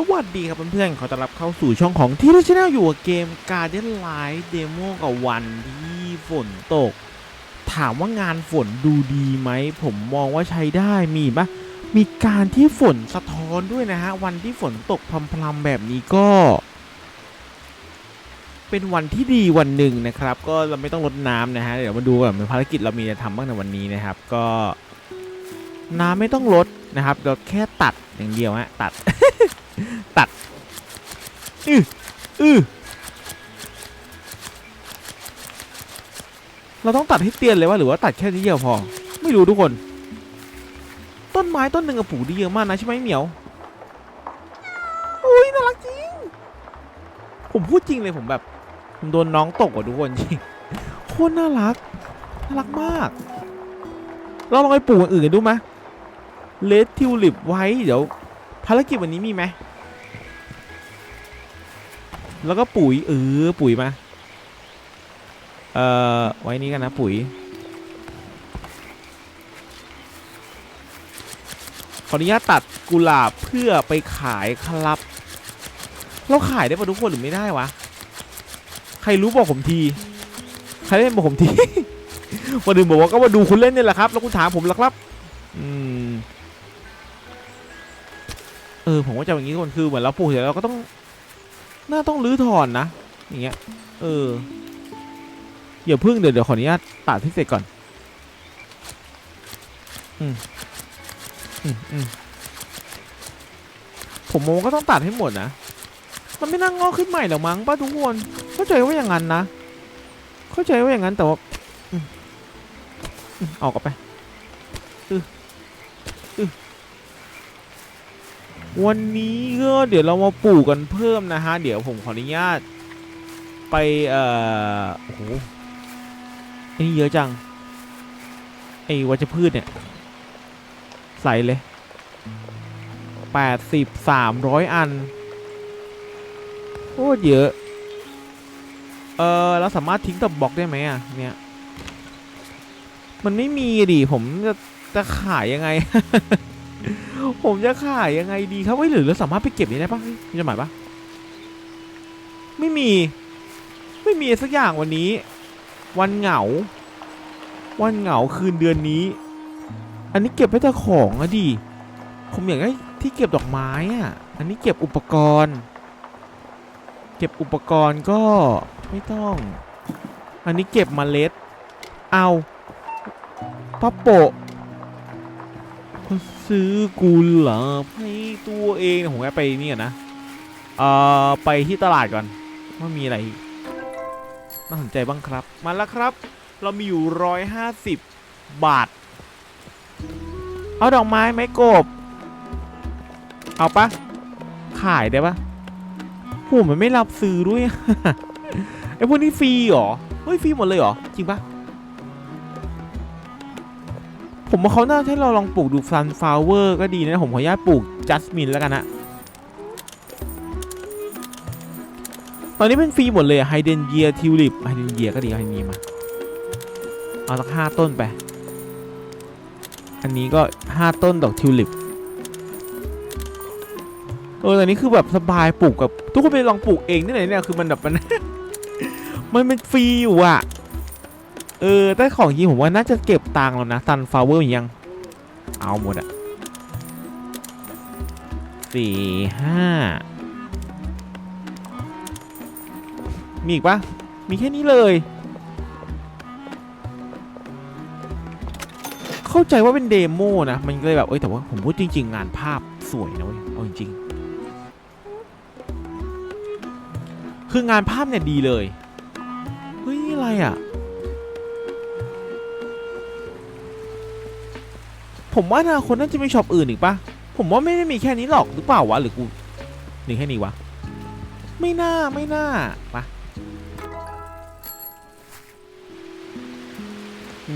สวัสดีครับเพื่อนๆ ขอต้อนรับเข้าสู่ช่องของที่เราชแนลอยู่กับเกม Guardian Light Demo กับวันที่ฝนตก ถามว่างานฝนดูดีไหม ผมมองว่าใช้ได้มีปะมีการที่ฝนสะท้อนด้วยนะฮะ วันที่ฝนตกพรำๆแบบนี้ก็ เป็นวันที่ดีวันหนึ่งนะครับ ก็เราไม่ต้องลดน้ำนะฮะ เดี๋ยวมาดูกันภารกิจเรามีอะทำบ้างในวันนี้นะครับ ก็น้ำไม่ต้องลดนะครับเราแค่ตัดอย่างเดียวฮะตัด ตัดอืออือเราต้องตัดให้เตียนเลยว่าหรือว่าตัดแค่นี้เดียวพอ ไม่รู้ทุกคน ต้นไม้ต้นหนึ่งอะปลูกได้เยอะมากนะใช่ไหมเหมียวอุ้ยน่ารักจริง ผมพูดจริงเลยผมแบบผมโดนน้องตกอะทุกคนจริงโคตรน่ารักน่ารักมาก เราลองไปปลูกอื่นกันดูไหมเลดทิวลิปไว้เดี๋ยวภารกิจวันนี้มีไหม แล้วก็ปุ๋ยเออปุ๋ยมา เอ่อ ไว้นี้กันนะปุ๋ย ขออนุญาตตัดกุหลาบเพื่อไปขายครับ เราขายได้ปะทุกคนหรือไม่ได้วะ ใครรู้บอกผมที ใครเล่นบอกผมที วันอื่นบอกว่าก็มาดูคุณเล่นนี่แหละครับ แล้วคุณถามผมละครับ อืม เออ ผมว่าจะอย่างนี้ทุกคนคือเหมือนเราปลูกเสร็จแล้วเราก็ต้อง น่าต้องรื้อถอนนะ อย่างเงี้ย เอออย่าพึ่งเดี๋ยวเดี๋ยวขออนุญาตตัดที่เสร็จก่อน อืม อืมอืมผมมองก็ต้องตัดให้หมดนะ มันไม่นั่งงอกขึ้นใหม่หรอกมั้งป้าทุกคน เข้าใจว่าอย่างนั้นนะ เข้าใจว่าอย่างนั้นแต่ว่าอืมอืมเออกกันไป อืออ วันนี้ก็เดี๋ยวเรามาปลูกกันเพิ่มนะฮะ เดี๋ยวผมขออนุญาต ไปเอ่อโอ้โหไอ้นี่เยอะจังไอ้วัชพืชเนี่ย ใส่เลยแปดสิบสามร้อยอันโคตรเยอะ เออเราสามารถทิ้งตับบล็อกได้ไหมอะเนี่ย มันไม่มีดิผมจะจะขายยังไง ผมจะขายยังไงดีครับเฮ้ยหรือเราสามารถไปเก็บนี้ได้ปะมีจดหมายปะไม่มี ไม่มีสักอย่างวันนี้ วันเหงา วันเหงาคืนเดือนนี้ อันนี้เก็บไว้แต่ของอะดิผมอยากได้ที่เก็บดอกไม้อะอันนี้เก็บอุปกรณ์ เก็บอุปกรณ์ก็ไม่ต้อง อันนี้เก็บมเมล็ด เอาป้าโปะ ซื้อกุหลาบให้ตัวเองผมแค่ไปนี่ก่อนนะเอ่อไปที่ตลาดก่อนว่ามีอะไรน่าสนใจบ้างครับ มาแล้วครับ เรามีอยู่ร้อยห้าสิบบาท เอาดอกไม้ไหมกบ เอาปะขายได้ปะโหมันไม่รับซื้อด้วยไอพวกนี้ฟรีเหรอ เฮ้ยฟรีหมดเลยเหรอ จริงปะ ผมว่าเขาน่าให้เราลองปลูกดูซันฟลาวเวอร์ก็ดีนะ ผมขออนุญาตปลูกจัสมินแล้วกันนะตอนนี้เป็นฟรีหมดเลยไฮเดนเยียทิวลิปไฮเดนเยียก็ดีไฮเดนเยียมา เอาสักห้าต้นไป อันนี้ก็ห้าต้นดอกทิวลิปเออแต่นี้คือแบบสบายปลูกกับ ทุกคนไปลองปลูกเองนี่ไหนเนี่ยคือมันแบบมัน มันเป็นฟรีอยู่อะ เออแต่ของจริงผมว่าน่าจะเก็บตังค์แล้วนะซันฟลาวเวอร์ยัง เอาหมดอะสี่ห้ามีอีกปะมีแค่นี้เลย เข้าใจว่าเป็นเดโมนะ มันก็เลยแบบ เอ้ย แต่ว่าผมพูดจริง ๆ งานภาพสวยนะเว้ย เอาจริงๆคืองานภาพเนี่ยดีเลย เฮ้ย นี่อะไรอะ ผมว่าอนาคตน่าจะมีช็อปอื่นอีกปะผมว่าไม่ได้มีแค่นี้หรอกหรือเปล่าวะหรือกูมีแค่นี้วะ ไม่น่าไม่น่าปะ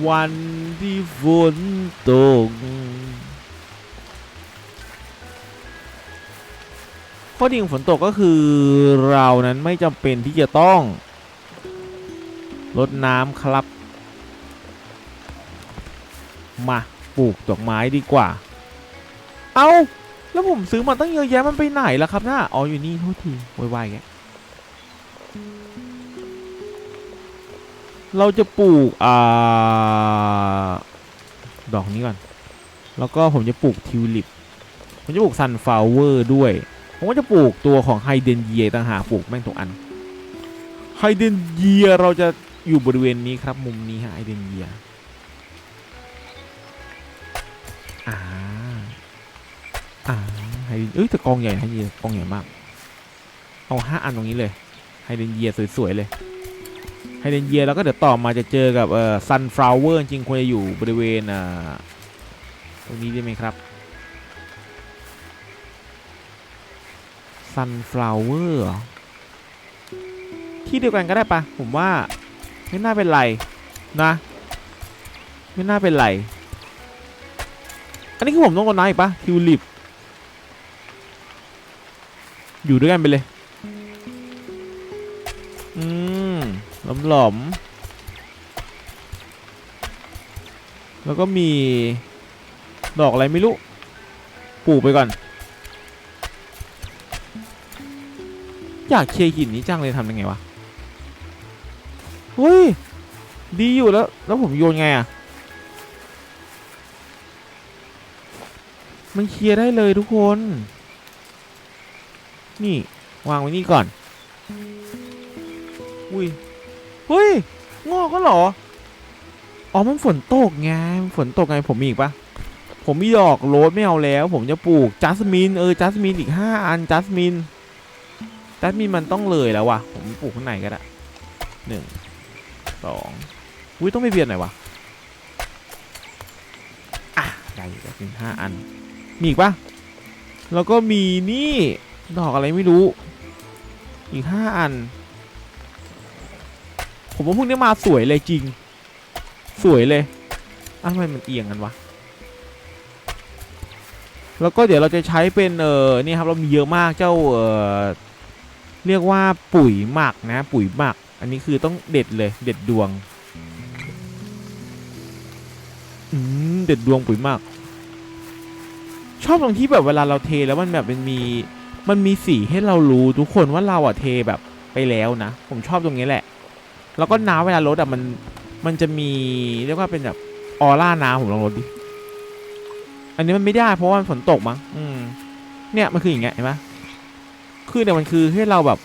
วันที่ฝนตกข้อดีของฝนตกก็คือเรานั้นไม่จำเป็นที่จะต้องรดน้ำครับ มา ปลูกดอกไม้ดีกว่า เอาแล้วผมซื้อมาตั้งเยอะแยะมันไปไหนล่ะครับน่าอ๋ออยู่นี่โทษทีวายๆแกเราจะปลูกอ่าดอกนี้ก่อน แล้วก็ผมจะปลูกทิวลิป ผมจะปลูกซันฟลาวเวอร์ด้วย ผมก็จะปลูกตัวของไฮเดนเยียต่างหากปลูกแม่งทุกอัน ไฮเดนเยียเราจะอยู่บริเวณนี้ครับมุมนี้ฮะไฮเดนเยีย อ่าไฮเดนเอ้ยแต่กองใหญ่ไฮเดนเยียกองใหญ่มาก เอาห้าอันตรงนี้เลยไฮเดนเยียสวยๆเลยไฮเดนเยียแล้วก็เดี๋ยวต่อมาจะเจอกับเอ่อซันฟลาวเวอร์จริงควรจะอยู่บริเวณอ่าตรงนี้ได้ไหมครับซันฟลาวเวอร์ที่เดียวกันก็ได้ปะผมว่าไม่น่าเป็นไรนะ ไม่น่าเป็นไร อันนี้คือผมต้องรดน้ำอีกปะทิวลิป อยู่ด้วยกันไปเลย อืมหลอมหลอมๆแล้วก็มี ดอกอะไรไม่รู้ ปลูกไปก่อน อยากเคลียร์หินนี้จังเลยทำยังไงวะเฮ้ย ดีอยู่แล้ว แล้วผมโยนไงอะมันเคลียร์ได้เลยทุกคน นี่ วางไว้นี่ก่อน อุ้ยเฮ้ย งอกก็เหรอ อ๋อ มันฝนตกไงมันฝนตกไง ผมมีอีกปะผมมีดอกโรสไม่เอาแล้ว ผมจะปลูกจัสมิน เออ จัสมินอีกห้าอัน จัสมิน จัสมินมันต้องเลยแล้ววะผมปลูกข้างในก็ได้หนึ่ง สองอุ้ย ต้องไปเบียดหน่อยวะอะได้จัสมินห้าอัน มีอีกปะแล้วก็มีนี่ ดอกอะไรไม่รู้ อีกห้าอัน ผมว่าพวกนี้มาสวยเลยจริง สวยเลยอ้าวทำไมมันเอียงกันวะ แล้วก็เดี๋ยวเราจะใช้เป็นเออนี่ครับเรามีเยอะมากเจ้าเออเรียกว่าปุ๋ยหมักนะ ปุ๋ยหมัก อันนี้คือต้องเด็ดเลย เด็ดดวงอืมเด็ดดวงปุ๋ยหมักชอบตรงที่แบบเวลาเราเทแล้วมันแบบมันมี มันมีสีให้เรารู้ทุกคนว่าเราอะเทแบบไปแล้วนะ ผมชอบตรงนี้แหละ แล้วก็น้ำเวลาลดอะมันมันจะมีเรียกว่าเป็นแบบออร่าน้ำผมลองลดดิ อันนี้มันไม่ได้เพราะว่าฝนตกมั้งอืม เนี่ยมันคืออย่างเงี้ยเห็นไหมคือเนี่ยมันคือให้เราแบบ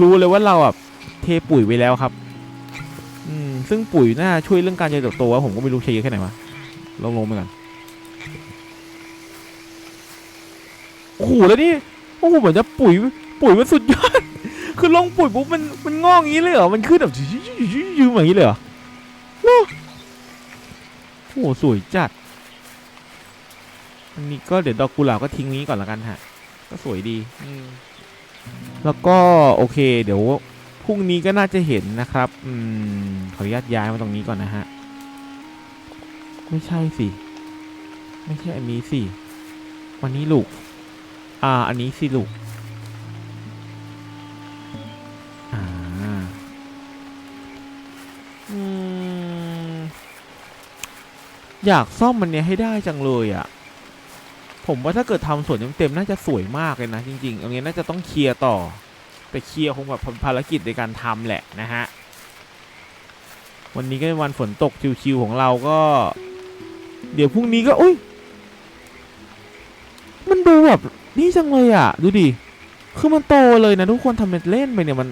รู้เลยว่าเราแบบเทปุ๋ยไว้แล้วครับ อืม ซึ่งปุ๋ยน่าช่วยเรื่องการเจริญเติบโตวะผมก็ไม่รู้ใช้เยอะแค่ไหนวะลองลงไปก่อนโอ้โหแล้วนี่ โอ้โหเหมือนจะปุ๋ยปุ๋ยมันสุดยอด คือลงปุ๋ยปุ๊บมันมันงอกอย่างนี้เลยเหรอ มันขึ้นแบบยืมอย่างนี้เลยเหรอ โอ้โหสวยจัด อันนี้ก็เดี๋ยวดอกกุหลาบก็ทิ้งนี้ก่อนละกันฮะ ก็สวยดีแล้วก็โอเค เดี๋ยวพรุ่งนี้ก็น่าจะเห็นนะครับอืมขออนุญาตย้ายมาตรงนี้ก่อนนะฮะ ไม่ใช่สิ ไม่ใช่อันนี้สิ วันนี้ลูก อ่า อันนี้สิลูกอ่าอืมอยากซ่อมมันเนี้ยให้ได้จังเลยอะ่ะ ผมว่าถ้าเกิดทำสวนเต็มๆน่าจะสวยมากเลยนะ จริงๆอันนี้น่าจะต้องเคลียร์ต่อ แต่เคลียร์คงแบบภารกิจในการทำแหละนะฮะ วันนี้ก็เป็นวันฝนตกชิวๆของเราก็ เดี๋ยวพรุ่งนี้ก็อุ้ย มันดูแบบนี่จังเลยอะ ดูดิ คือมันโตเลยนะทุกคนทำเป็นเล่นไปเนี่ยมัน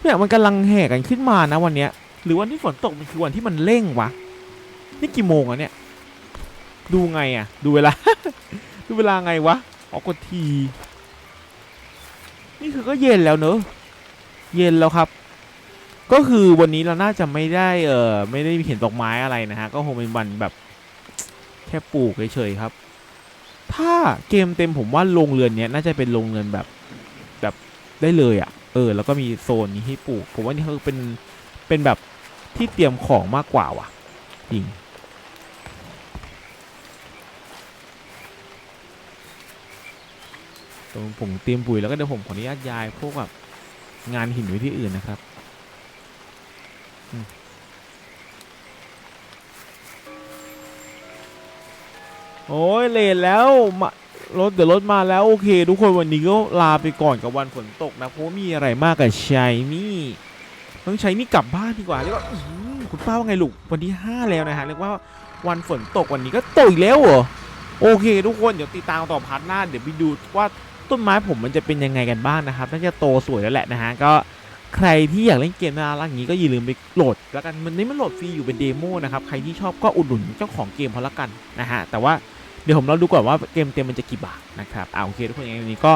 เนี่ยมันกำลังแห่กันขึ้นมานะวันเนี้ย หรือวันที่ฝนตกมันคือวันที่มันเร่งวะ นี่กี่โมงอะเนี่ย ดูไงอะดูเวลา ดูเวลาไงวะออกกดที นี่คือก็เย็นแล้วเนอะ เย็นแล้วครับ ก็คือวันนี้เราน่าจะไม่ได้เออไม่ได้เห็นดอกไม้อะไรนะฮะ ก็คงเป็นวันแบบ แค่ปลูกเฉยๆครับ ถ้าเกมเต็มผมว่าโรงเรือนเนี้ยน่าจะเป็นโรงเรือนแบบแบบได้เลยอะ่ะ เออ แล้วก็มีโซนนี้ให้ปลูก ผมว่านี่คือเป็นเป็นแบบที่เตรียมของมากกว่าว่ะจริงตรงผมเตรียมปุ๋ยแล้วก็เดี๋ยวผมขออนุญาตย้ายพวกแบบงานหินไว้ที่อื่นนะครับ อืม โอ้ยเลนแล้วมารถเดี๋ยวรถมาแล้วโอเค ทุกคนวันนี้ก็ลาไปก่อนกับวันฝนตกนะเพราะมีอะไรมากกับชายนี่ต้องใช้นี่กลับบ้านดีกว่าเรียกว่าคุณป้าว่าไงลูกวันที่5แล้วนะฮะเรียกว่าวันฝนตกวันนี้ก็ตกอีกแล้วเหรอโอเค ทุกคนเดี๋ยวติดตามต่อพาร์ทหน้าเดี๋ยวไปดูว่าต้นไม้ผมมันจะเป็นยังไงกันบ้างนะครับน่าจะโตสวยแล้วแหละนะฮะก็ใครที่อยากเล่นเกมน่ารักอย่างนี้ก็อย่าลืมไปโหลดแล้วกันมันนี่มันโหลดฟรีอยู่เป็นเดโมนะครับใครที่ชอบก็อุดหนุนเจ้าของเกมเขาละกันนะฮะแต่ว่า เดี๋ยวผมเราดูก่อนว่าเกมเต็มมันจะกี่บาทนะครับอ่าโอเคทุกคนยังไงวันนี้ก็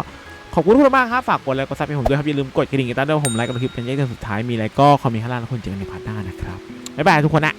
ขอบคุณทุกคนมากครับฝากกดไลค์กดซับให้ผมด้วยครับอย่าลืมกดกระดิ่งกันตั้งด้วยผมไลค์กับคลิปเป็นยัยจนสุดท้ายมีอะไรก็คอมเมนต์ข้างล่างแล้วคนเจอกันในพาร์ทหน้านะครับบ๊ายบายทุกคนนะ